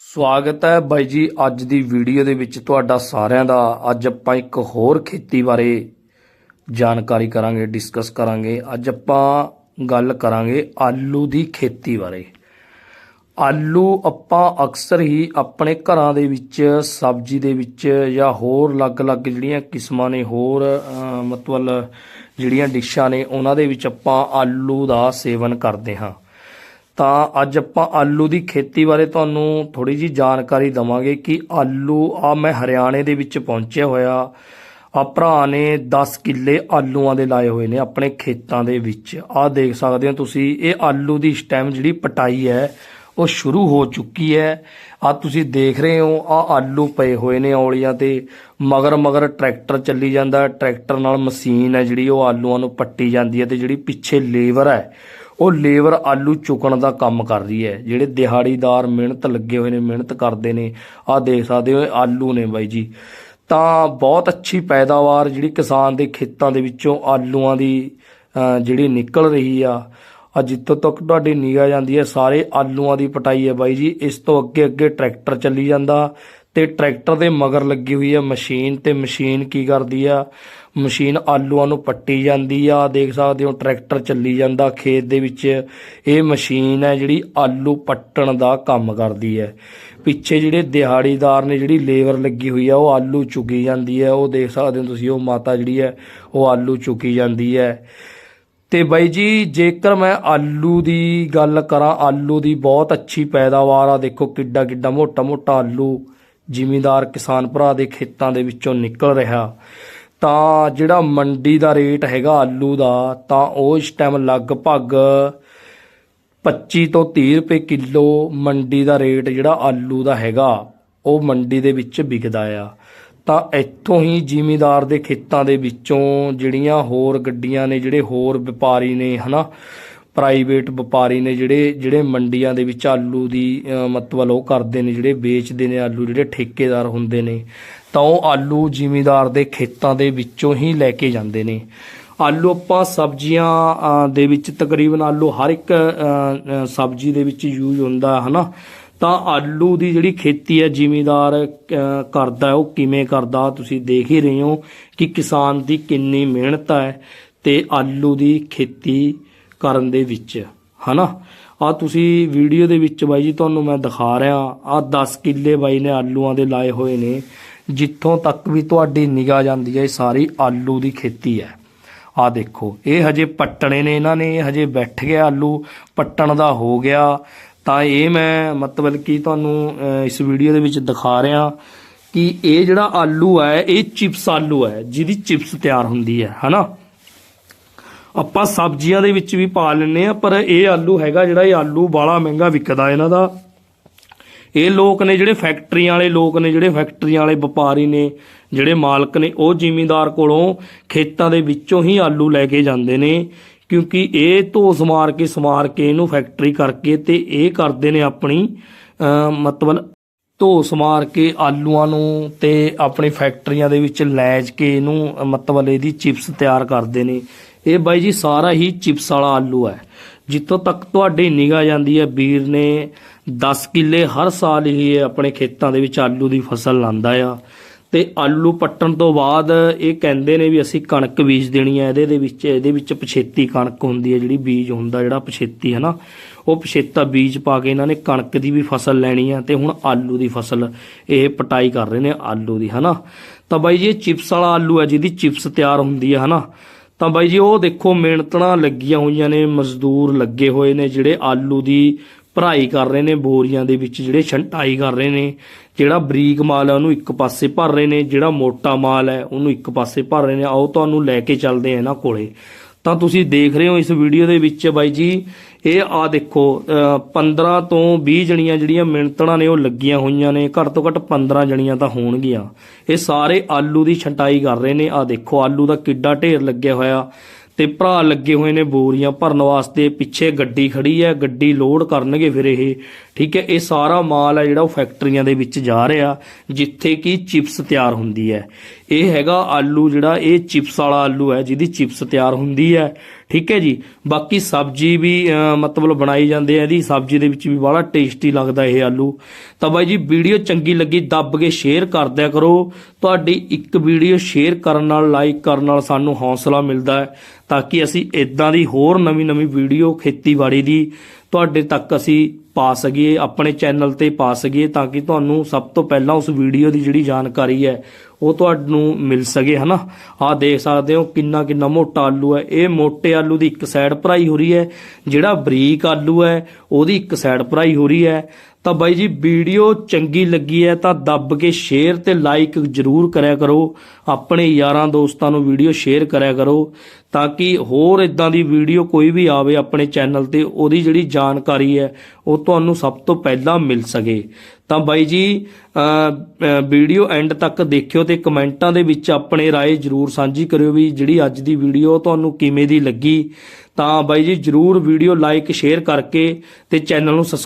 ਸਵਾਗਤ ਹੈ ਬਾਈ ਜੀ, ਅੱਜ ਦੀ ਵੀਡੀਓ ਦੇ ਵਿੱਚ ਤੁਹਾਡਾ ਸਾਰਿਆਂ ਦਾ। ਅੱਜ ਆਪਾਂ ਇੱਕ ਹੋਰ ਖੇਤੀ ਬਾਰੇ ਜਾਣਕਾਰੀ ਕਰਾਂਗੇ ਡਿਸਕਸ ਕਰਾਂਗੇ। ਅੱਜ ਆਪਾਂ ਗੱਲ ਕਰਾਂਗੇ ਆਲੂ ਦੀ ਖੇਤੀ ਬਾਰੇ। ਆਲੂ ਆਪਾਂ ਅਕਸਰ ਹੀ ਆਪਣੇ ਘਰਾਂ ਦੇ ਵਿੱਚ, ਸਬਜ਼ੀ ਦੇ ਵਿੱਚ ਜਾਂ ਹੋਰ ਅਲੱਗ-ਅਲੱਗ ਜਿਹੜੀਆਂ ਕਿਸਮਾਂ ਨੇ, ਹੋਰ ਮਤਲਬ ਜਿਹੜੀਆਂ ਡਿਸ਼ਾਂ ਨੇ, ਉਹਨਾਂ ਦੇ ਵਿੱਚ ਆਪਾਂ ਆਲੂ ਦਾ ਸੇਵਨ ਕਰਦੇ ਹਾਂ। ਤਾਂ ਅੱਜ ਆਪਾਂ ਆਲੂ ਦੀ ਖੇਤੀ ਬਾਰੇ ਤੁਹਾਨੂੰ ਥੋੜੀ ਜੀ ਜਾਣਕਾਰੀ ਦਵਾਂਗੇ ਕਿ ਆਲੂ ਆ ਮੈਂ ਹਰਿਆਣੇ ਦੇ ਵਿੱਚ ਪਹੁੰਚਿਆ ਹੋਇਆ। ਆ ਭਰਾ ਨੇ 10 ਕਿੱਲੇ ਆਲੂਆਂ ਦੇ ਲਾਏ ਹੋਏ ਨੇ ਆਪਣੇ ਖੇਤਾਂ ਦੇ ਵਿੱਚ। ਆ ਦੇਖ ਸਕਦੇ ਹੋ ਤੁਸੀਂ, ਇਹ ਆਲੂ ਦੀ ਇਸ ਟਾਈਮ ਜਿਹੜੀ ਪਟਾਈ ਹੈ, ਉਹ ਸ਼ੁਰੂ ਹੋ ਚੁੱਕੀ ਹੈ। ਆ ਤੁਸੀਂ ਦੇਖ ਰਹੇ ਹੋ ਆ ਆਲੂ ਪਏ ਹੋਏ ਨੇ ਔਲੀਆਂ ਤੇ। ਮਗਰ ਮਗਰ ਟਰੈਕਟਰ ਚੱਲੀ ਜਾਂਦਾ। ਟਰੈਕਟਰ ਨਾਲ ਮਸ਼ੀਨ ਹੈ ਜਿਹੜੀ, ਉਹ ਆਲੂਆਂ ਨੂੰ ਪੱਟੀ ਜਾਂਦੀ ਹੈ ਤੇ ਜਿਹੜੀ ਪਿੱਛੇ ਲੇਬਰ ਹੈ ਉਹ ਲੇਬਰ ਆਲੂ ਚੁਕਣ ਦਾ ਕੰਮ ਕਰ ਰਹੀ ਹੈ। ਜਿਹੜੇ ਦਿਹਾੜੀਦਾਰ ਮਿਹਨਤ ਲੱਗੇ ਹੋਏ ਨੇ, ਮਿਹਨਤ ਕਰਦੇ ਨੇ, ਆਹ ਦੇਖ ਸਕਦੇ ਹੋ ਆਲੂ ਨੇ ਬਾਈ ਜੀ। ਤਾਂ ਬਹੁਤ ਅੱਛੀ ਪੈਦਾਵਾਰ ਜਿਹੜੀ ਕਿਸਾਨ ਦੇ ਖੇਤਾਂ ਦੇ ਵਿੱਚੋਂ ਆਲੂਆਂ ਦੀ ਜਿਹੜੀ ਨਿਕਲ ਰਹੀ ਆ ਆ ਜਿੱਥੋਂ ਤੱਕ ਤੁਹਾਡੀ ਨਿਗਾਹ ਜਾਂਦੀ ਹੈ, ਸਾਰੇ ਆਲੂਆਂ ਦੀ ਪਟਾਈ ਹੈ ਬਾਈ ਜੀ। ਇਸ ਤੋਂ ਅੱਗੇ ਅੱਗੇ ਟਰੈਕਟਰ ਚੱਲੀ ਜਾਂਦਾ ਤੇ ਟਰੈਕਟਰ ਦੇ ਮਗਰ ਲੱਗੀ ਹੋਈ ਆ ਮਸ਼ੀਨ ਤੇ ਮਸ਼ੀਨ ਕੀ ਕਰਦੀ ਆ? ਮਸ਼ੀਨ ਆਲੂਆਂ ਨੂੰ ਪੱਟੀ ਜਾਂਦੀ ਆ, ਦੇਖ ਸਕਦੇ ਹੋ ਟਰੈਕਟਰ ਚੱਲੀ ਜਾਂਦਾ ਖੇਤ ਦੇ ਵਿੱਚ। ਇਹ ਮਸ਼ੀਨ ਹੈ ਜਿਹੜੀ ਆਲੂ ਪੱਟਣ ਦਾ ਕੰਮ ਕਰਦੀ ਹੈ ਪਿੱਛੇ ਜਿਹੜੇ ਦਿਹਾੜੀਦਾਰ ਨੇ ਜਿਹੜੀ ਲੇਬਰ ਲੱਗੀ ਹੋਈ ਆ, ਉਹ ਆਲੂ ਚੁਗੀ ਜਾਂਦੀ ਹੈ ਉਹ ਦੇਖ ਸਕਦੇ ਹੋ ਤੁਸੀਂ, ਉਹ ਮਾਤਾ ਜਿਹੜੀ ਹੈ ਉਹ ਆਲੂ ਚੁਕੀ ਜਾਂਦੀ ਹੈ ਤੇ ਬਾਈ ਜੀ, ਜੇਕਰ ਮੈਂ ਆਲੂ ਦੀ ਗੱਲ ਕਰਾਂ, ਆਲੂ ਦੀ ਬਹੁਤ ਅੱਛੀ ਪੈਦਾਵਾਰ ਆ। ਦੇਖੋ ਕਿੱਡਾ ਕਿੱਡਾ ਮੋਟਾ ਮੋਟਾ ਆਲੂ। ਜ਼ਿਮੀਂਦਾਰ ਕਿਸਾਨ ਭਰਾ ਦੇ ਖੇਤਾਂ ਦੇ ਵਿੱਚੋਂ ਨਿਕਲ ਰਿਹਾ। ਤਾਂ ਜਿਹੜਾ ਮੰਡੀ ਦਾ ਰੇਟ ਹੈਗਾ ਆਲੂ ਦਾ, ਤਾਂ ਉਹ ਇਸ ਟਾਈਮ ਲਗਭਗ 25 ਤੋਂ 30 ਰੁਪਏ ਕਿਲੋ ਮੰਡੀ ਦਾ ਰੇਟ ਜਿਹੜਾ ਆਲੂ ਦਾ ਹੈਗਾ, ਉਹ ਮੰਡੀ ਦੇ ਵਿੱਚ ਵਿਕਦਾ ਆ। ਤਾਂ ਇੱਥੋਂ ਹੀ ਜ਼ਿਮੀਂਦਾਰ ਦੇ ਖੇਤਾਂ ਦੇ ਵਿੱਚੋਂ ਜਿਹੜੀਆਂ ਹੋਰ ਗੱਡੀਆਂ ਨੇ, ਜਿਹੜੇ ਹੋਰ ਵਪਾਰੀ ਨੇ, ਹਨਾ ਪ੍ਰਾਈਵੇਟ ਵਪਾਰੀ ਨੇ ਜਿਹੜੇ ਜਿਹੜੇ ਮੰਡੀਆਂ ਦੇ ਵਿੱਚ ਆਲੂ ਦੀ ਮਤਲਬ ਉਹ ਕਰਦੇ ਨੇ, ਜਿਹੜੇ ਵੇਚਦੇ ਨੇ ਆਲੂ, ਜਿਹੜੇ ਠੇਕੇਦਾਰ ਹੁੰਦੇ ਨੇ, ਤਾਂ ਉਹ ਆਲੂ ਜ਼ਿਮੀਦਾਰ ਦੇ ਖੇਤਾਂ ਦੇ ਵਿੱਚੋਂ ਹੀ ਲੈ ਕੇ ਜਾਂਦੇ ਨੇ। ਆਲੂ ਆਪਾਂ ਸਬਜ਼ੀਆਂ ਦੇ ਵਿੱਚ ਤਕਰੀਬਨ ਆਲੂ ਹਰ ਇੱਕ ਸਬਜ਼ੀ ਦੇ ਵਿੱਚ ਯੂਜ਼ ਹੁੰਦਾ ਹੈ ਹਨਾ? ਤਾਂ ਆਲੂ ਦੀ ਜਿਹੜੀ ਖੇਤੀ ਹੈ, ਜ਼ਿਮੀਦਾਰ ਕਰਦਾ ਉਹ ਕਿਵੇਂ ਕਰਦਾ? ਤੁਸੀਂ ਦੇਖ ਹੀ ਰਹੇ ਹੋ ਕਿ ਕਿਸਾਨ ਦੀ ਕਿੰਨੀ ਮਿਹਨਤ ਹੈ ਤੇ ਆਲੂ ਦੀ ਖੇਤੀ ਕਰਨ ਦੇ ਵਿੱਚ, ਹਨਾ? ਆ ਤੁਸੀਂ ਵੀਡੀਓ ਦੇ ਵਿੱਚ ਬਾਈ ਜੀ ਤੁਹਾਨੂੰ ਮੈਂ ਦਿਖਾ ਰਿਹਾ। ਆ 10 ਕਿੱਲੇ ਬਾਈ ਨੇ ਆਲੂਆਂ ਦੇ ਲਾਏ ਹੋਏ ਨੇ। ਜਿੱਥੋਂ ਤੱਕ ਵੀ ਤੁਹਾਡੀ ਨਿਗਾਹ ਜਾਂਦੀ ਹੈ, ਇਹ ਸਾਰੀ ਆਲੂ ਦੀ ਖੇਤੀ ਹੈ। ਆ ਦੇਖੋ, ਇਹ ਹਜੇ ਪੱਟਣੇ ਨੇ ਇਹਨਾਂ ਨੇ ਹਜੇ ਬੈਠ ਗਿਆ ਆਲੂ, ਪੱਟਣ ਦਾ ਹੋ ਗਿਆ। ਤਾਂ ਇਹ ਮੈਂ ਮਤਲਬ ਕਿ ਤੁਹਾਨੂੰ ਇਸ ਵੀਡੀਓ ਦੇ ਵਿੱਚ ਦਿਖਾ ਰਿਹਾ ਕਿ ਇਹ ਜਿਹੜਾ ਆਲੂ ਹੈ, ਇਹ ਚਿਪਸ ਆਲੂ ਹੈ, ਜਿਹਦੀ ਚਿਪਸ ਤਿਆਰ ਹੁੰਦੀ ਹੈ, ਹਨਾ? ਆਪਾਂ ਸਬਜ਼ੀਆਂ ਦੇ ਵਿੱਚ ਵੀ ਪਾ ਲੈਂਦੇ ਆ ਪਰ ਇਹ ਆਲੂ ਹੈਗਾ ਜਿਹੜਾ, ਇਹ ਆਲੂ ਬਾਲਾ ਮਹਿੰਗਾ ਵਿਕਦਾ ਇਹਨਾਂ ਦਾ। ਇਹ ਲੋਕ ਨੇ ਜਿਹੜੇ ਫੈਕਟਰੀਆਂ ਵਾਲੇ, ਲੋਕ ਨੇ ਜਿਹੜੇ ਫੈਕਟਰੀਆਂ ਵਾਲੇ ਵਪਾਰੀ ਨੇ, ਜਿਹੜੇ ਮਾਲਕ ਨੇ, ਉਹ ਜ਼ਿਮੀਂਦਾਰ ਕੋਲੋਂ ਖੇਤਾਂ ਦੇ ਵਿੱਚੋਂ ਹੀ ਆਲੂ ਲੈ ਕੇ ਜਾਂਦੇ ਨੇ, ਕਿਉਂਕਿ ਇਹ ਧੋ ਸਮਾਰ ਕੇ ਸਮਾਰ ਕੇ ਇਹਨੂੰ ਫੈਕਟਰੀ ਕਰਕੇ ਤੇ ਇਹ ਕਰਦੇ ਨੇ ਆਪਣੀ ਮਤਲਬ ਧੋ ਸਮਾਰ ਕੇ ਆਲੂਆਂ ਨੂੰ ਤੇ ਆਪਣੀ ਫੈਕਟਰੀਆਂ ਦੇ ਵਿੱਚ ਲੈਜ ਕੇ ਇਹਨੂੰ, ਮਤਲਬ ਇਹਦੀ ਚਿਪਸ ਤਿਆਰ ਕਰਦੇ ਨੇ। ਇਹ ਬਾਈ ਜੀ ਸਾਰਾ ਹੀ ਚਿਪਸ ਵਾਲਾ ਆਲੂ ਹੈ। ਜਿੱਥੋਂ ਤੱਕ ਤੁਹਾਡੀ ਨਿਗਾਹ ਜਾਂਦੀ ਹੈ, ਵੀਰ ਨੇ 10 ਕਿੱਲੇ ਹਰ ਸਾਲ ਹੀ ਆਪਣੇ ਖੇਤਾਂ ਦੇ ਵਿੱਚ ਆਲੂ ਦੀ ਫਸਲ ਲਾਂਦਾ ਆ। ਤੇ ਆਲੂ ਪੱਟਣ ਤੋਂ ਬਾਅਦ ਇਹ ਕਹਿੰਦੇ ਨੇ ਵੀ ਅਸੀਂ ਕਣਕ ਬੀਜ ਦੇਣੀ ਹੈ, ਇਹਦੇ ਦੇ ਵਿੱਚ, ਇਹਦੇ ਵਿੱਚ ਪਛੇਤੀ ਕਣਕ ਹੁੰਦੀ ਹੈ, ਜਿਹੜੀ ਬੀਜ ਹੁੰਦਾ ਜਿਹੜਾ ਪਛੇਤੀ ਹੈ ਨਾ, ਉਹ ਪਛੇਤਾ ਬੀਜ ਪਾ ਕੇ ਇਹਨਾਂ ਨੇ ਕਣਕ ਦੀ ਵੀ ਫਸਲ ਲੈਣੀ ਹੈ ਤੇ ਹੁਣ ਆਲੂ ਦੀ ਫਸਲ ਇਹ ਪਟਾਈ ਕਰ ਰਹੇ ਨੇ ਆਲੂ ਦੀ, ਹਨਾ। ਤਾਂ ਬਾਈ ਜੀ ਇਹ ਚਿਪਸ ਵਾਲਾ ਆਲੂ ਹੈ, ਜਿਹਦੀ ਚਿਪਸ ਤਿਆਰ ਹੁੰਦੀ ਹੈ, ਹਨਾ। ਤਾਂ ਬਾਈ ਜੀ, ਉਹ ਦੇਖੋ ਮਿਹਨਤਾਂ ਲੱਗੀਆਂ ਹੋਈਆਂ ਨੇ, ਮਜ਼ਦੂਰ ਲੱਗੇ ਹੋਏ ਨੇ, ਜਿਹੜੇ ਆਲੂ ਦੀ ਭਰਾਈ ਕਰ ਰਹੇ ਨੇ, ਬੋਰੀਆਂ ਦੇ ਵਿੱਚ ਜਿਹੜੇ ਛੰਟਾਈ ਕਰ ਰਹੇ ਨੇ, ਜਿਹੜਾ ਬਰੀਕ ਮਾਲ ਹੈ ਉਹਨੂੰ ਇੱਕ ਪਾਸੇ ਭਰ ਰਹੇ ਨੇ, ਜਿਹੜਾ ਮੋਟਾ ਮਾਲ ਹੈ, ਉਹਨੂੰ ਇੱਕ ਪਾਸੇ ਭਰ ਰਹੇ ਨੇ। ਆਓ ਤੁਹਾਨੂੰ ਲੈ ਕੇ ਚੱਲਦੇ ਆ ਇਹਨਾਂ ਕੋਲੇ। ਤਾਂ ਤੁਸੀਂ ਦੇਖ ਰਹੇ ਹੋ ਇਸ ਵੀਡੀਓ ਦੇ ਵਿੱਚ ਬਾਈ ਜੀ, ਇਹ ਆ ਦੇਖੋ, ਅਹ 15 ਤੋਂ 20 ਜਣੀਆਂ ਜਿਹੜੀਆਂ ਮਿਹਨਤਣਾ ਨੇ ਉਹ ਲੱਗੀਆਂ ਹੋਈਆਂ ਨੇ, ਘੱਟ ਤੋਂ ਘੱਟ 15 ਜਣੀਆਂ ਤਾਂ ਹੋਣਗੀਆਂ। ਇਹ ਸਾਰੇ ਆਲੂ ਦੀ ਛੰਟਾਈ ਕਰ ਰਹੇ ਨੇ। ਆ ਦੇਖੋ, ਆਲੂ ਦਾ ਕਿੱਡਾ ਢੇਰ ਲੱਗਿਆ ਹੋਇਆ। ਤੇ ਭਰਾ ਲੱਗੇ ਹੋਏ ਨੇ ਬੋਰੀਆਂ ਭਰਨ ਵਾਸਤੇ, ਪਿੱਛੇ ਗੱਡੀ ਖੜੀ ਹੈ, ਗੱਡੀ ਲੋਡ ਕਰਨਗੇ ਫਿਰ ਇਹ। ਠੀਕ ਹੈ, ਇਹ ਸਾਰਾ ਮਾਲ ਹੈ ਜਿਹੜਾ ਉਹ ਫੈਕਟਰੀਆਂ ਦੇ ਵਿੱਚ ਜਾ ਰਿਹਾ, ਜਿੱਥੇ ਕਿ ਚਿਪਸ ਤਿਆਰ ਹੁੰਦੀ ਹੈ। ਇਹ ਹੈਗਾ ਆਲੂ ਜਿਹੜਾ, ਇਹ ਚਿਪਸ ਵਾਲਾ ਆਲੂ ਹੈ, ਜਿਹਦੀ ਚਿਪਸ ਤਿਆਰ ਹੁੰਦੀ ਹੈ। ਠੀਕ ਹੈ ਜੀ। ਬਾਕੀ ਸਬਜ਼ੀ ਵੀ ਮਤਲਬ ਬਣਾਈ ਜਾਂਦੇ ਆ ਇਹਦੀ। ਸਬਜ਼ੀ ਦੇ ਵਿੱਚ ਵੀ ਬੜਾ ਟੇਸਟੀ ਲੱਗਦਾ ਇਹ ਆਲੂ। ਤਾਂ ਬਾਈ ਜੀ, ਵੀਡੀਓ ਚੰਗੀ ਲੱਗੀ ਦੱਬ ਕੇ ਸ਼ੇਅਰ ਕਰ ਦਿਆ ਕਰੋ। ਤੁਹਾਡੀ ਇੱਕ ਵੀਡੀਓ ਸ਼ੇਅਰ ਕਰਨ ਨਾਲ, ਲਾਈਕ ਕਰਨ ਨਾਲ ਸਾਨੂੰ ਹੌਸਲਾ ਮਿਲਦਾ ਹੈ, ਤਾਂ ਕਿ ਅਸੀਂ ਇਦਾਂ ਦੀ ਹੋਰ ਨਵੀਂ ਨਵੀਂ ਵੀਡੀਓ ਖੇਤੀਬਾੜੀ ਦੀ ਤੁਹਾਡੇ ਤੱਕ ਅਸੀਂ ਪਾ ਸਕੀਏ, ਆਪਣੇ ਚੈਨਲ ਤੇ ਪਾ ਸਕੀਏ, ਤਾਂ ਕਿ ਤੁਹਾਨੂੰ ਸਭ ਤੋਂ ਪਹਿਲਾਂ ਉਸ ਵੀਡੀਓ ਦੀ ਜਿਹੜੀ ਜਾਣਕਾਰੀ ਹੈ ਉਹ ਤੁਹਾਨੂੰ ਮਿਲ ਸਕੇ, ਹਨਾ? ਆਹ ਦੇਖ ਸਕਦੇ ਹੋ ਕਿੰਨਾ ਕਿੰਨਾ ਮੋਟਾ ਆਲੂ ਹੈ। ਇਹ ਮੋਟੇ ਆਲੂ ਦੀ ਇੱਕ ਸਾਈਡ ਭਰਾਈ ਹੋ ਰਹੀ ਹੈ, ਜਿਹੜਾ ਬਰੀਕ ਆਲੂ ਹੈ, ਉਹਦੀ ਇੱਕ ਸਾਈਡ ਭਰਾਈ ਹੋ ਰਹੀ ਹੈ। ਤਾਂ ਬਾਈ ਜੀ, ਵੀਡੀਓ ਚੰਗੀ ਲੱਗੀ ਹੈ ਤਾਂ ਦੱਬ ਕੇ ਸ਼ੇਅਰ ਤੇ ਲਾਈਕ ਜਰੂਰ ਕਰਿਆ ਕਰੋ। ਆਪਣੇ ਯਾਰਾਂ ਦੋਸਤਾਂ ਨੂੰ ਵੀਡੀਓ ਸ਼ੇਅਰ ਕਰਿਆ ਕਰੋ ਤਾਂ ਕਿ ਹੋਰ ਇਦਾਂ ਦੀ ਵੀਡੀਓ ਕੋਈ ਵੀ ਆਵੇ ਆਪਣੇ ਚੈਨਲ ਤੇ, ਉਹਦੀ ਜਿਹੜੀ ਜਾਣਕਾਰੀ ਹੈ, ਉਹ ਤੁਹਾਨੂੰ ਸਭ ਤੋਂ ਪਹਿਲਾਂ ਮਿਲ ਸਕੇ। ਤਾਂ ਬਾਈ ਜੀ ਵੀਡੀਓ ਐਂਡ ਤੱਕ ਦੇਖਿਓ ਤੇ ਕਮੈਂਟਾਂ ਦੇ ਵਿੱਚ ਆਪਣੇ ਰਾਏ ਜਰੂਰ ਸਾਂਝੀ ਕਰਿਓ ਵੀ ਜਿਹੜੀ ਅੱਜ ਦੀ ਵੀਡੀਓ ਤੁਹਾਨੂੰ ਕਿਵੇਂ ਦੀ ਲੱਗੀ। ਤਾਂ ਬਾਈ ਜੀ, ਜਰੂਰ ਵੀਡੀਓ ਲਾਈਕ ਸ਼ੇਅਰ ਕਰਕੇ ਤੇ ਚੈਨਲ ਨੂੰ ਸਬਸਕ੍ਰਾਈਬ